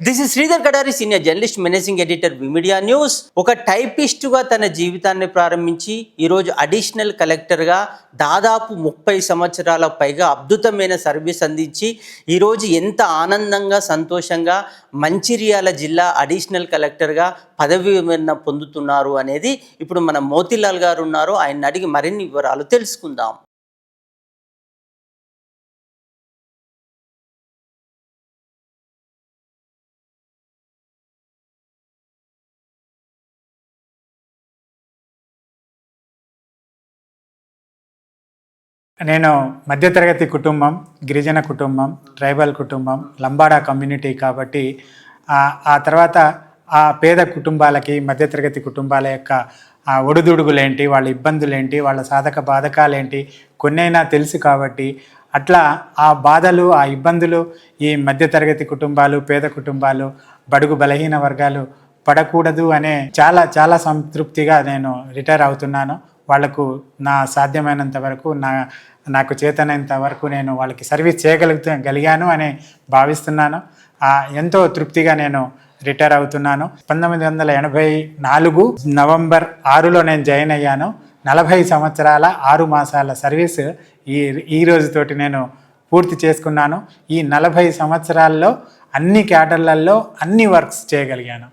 This is Sridhar Kadari senior journalist managing editor media news ఒక టైపిస్టుగా తన జీవితాన్ని ప్రారంభించి ఈరోజు అడిషనల్ కలెక్టర్గా దాదాపు ముప్పై సంవత్సరాల పైగా అద్భుతమైన సర్వీస్ అందించి ఈరోజు ఎంత ఆనందంగా సంతోషంగా మంచిర్యాల జిల్లా అడిషనల్ కలెక్టర్గా పదవి విమరణ పొందుతున్నారు అనేది ఇప్పుడు మన మోతీలాల్ గారు ఉన్నారు. ఆయన అడిగి మరిన్ని వివరాలు తెలుసుకుందాం. నేను మధ్యతరగతి కుటుంబం గిరిజన కుటుంబం ట్రైబల్ కుటుంబం లంబాడా కమ్యూనిటీ కాబట్టి ఆ- తర్వాత ఆ పేద కుటుంబాలకి మధ్యతరగతి కుటుంబాల యొక్క ఆ ఒడిదుడుగులేంటి వాళ్ళ ఇబ్బందులేంటి వాళ్ళ సాధక బాధకాలేంటి కొన్నైనా తెలుసు కాబట్టి అట్లా ఆ బాధలు ఆ ఇబ్బందులు ఈ మధ్యతరగతి కుటుంబాలు పేద కుటుంబాలు బడుగు బలహీన వర్గాలు పడకూడదు అనే చాలా చాలా సంతృప్తిగా నేను రిటైర్ అవుతున్నాను. వాళ్ళకు నా సాధ్యమైనంత వరకు నా నాకు చేతనైనంత వరకు నేను వాళ్ళకి సర్వీస్ చేయగలుగుతూ గలిగాను అని భావిస్తున్నాను. ఎంతో తృప్తిగా నేను రిటైర్ అవుతున్నాను. పంతొమ్మిది వందల ఎనభై నాలుగు నవంబర్ ఆరులో నేను జాయిన్ అయ్యాను. నలభై సంవత్సరాల ఆరు మాసాల సర్వీస్ ఈ ఈ రోజుతోటి నేను పూర్తి చేసుకున్నాను. ఈ నలభై సంవత్సరాల్లో అన్ని క్యాటర్లలో అన్ని వర్క్స్ చేయగలిగాను.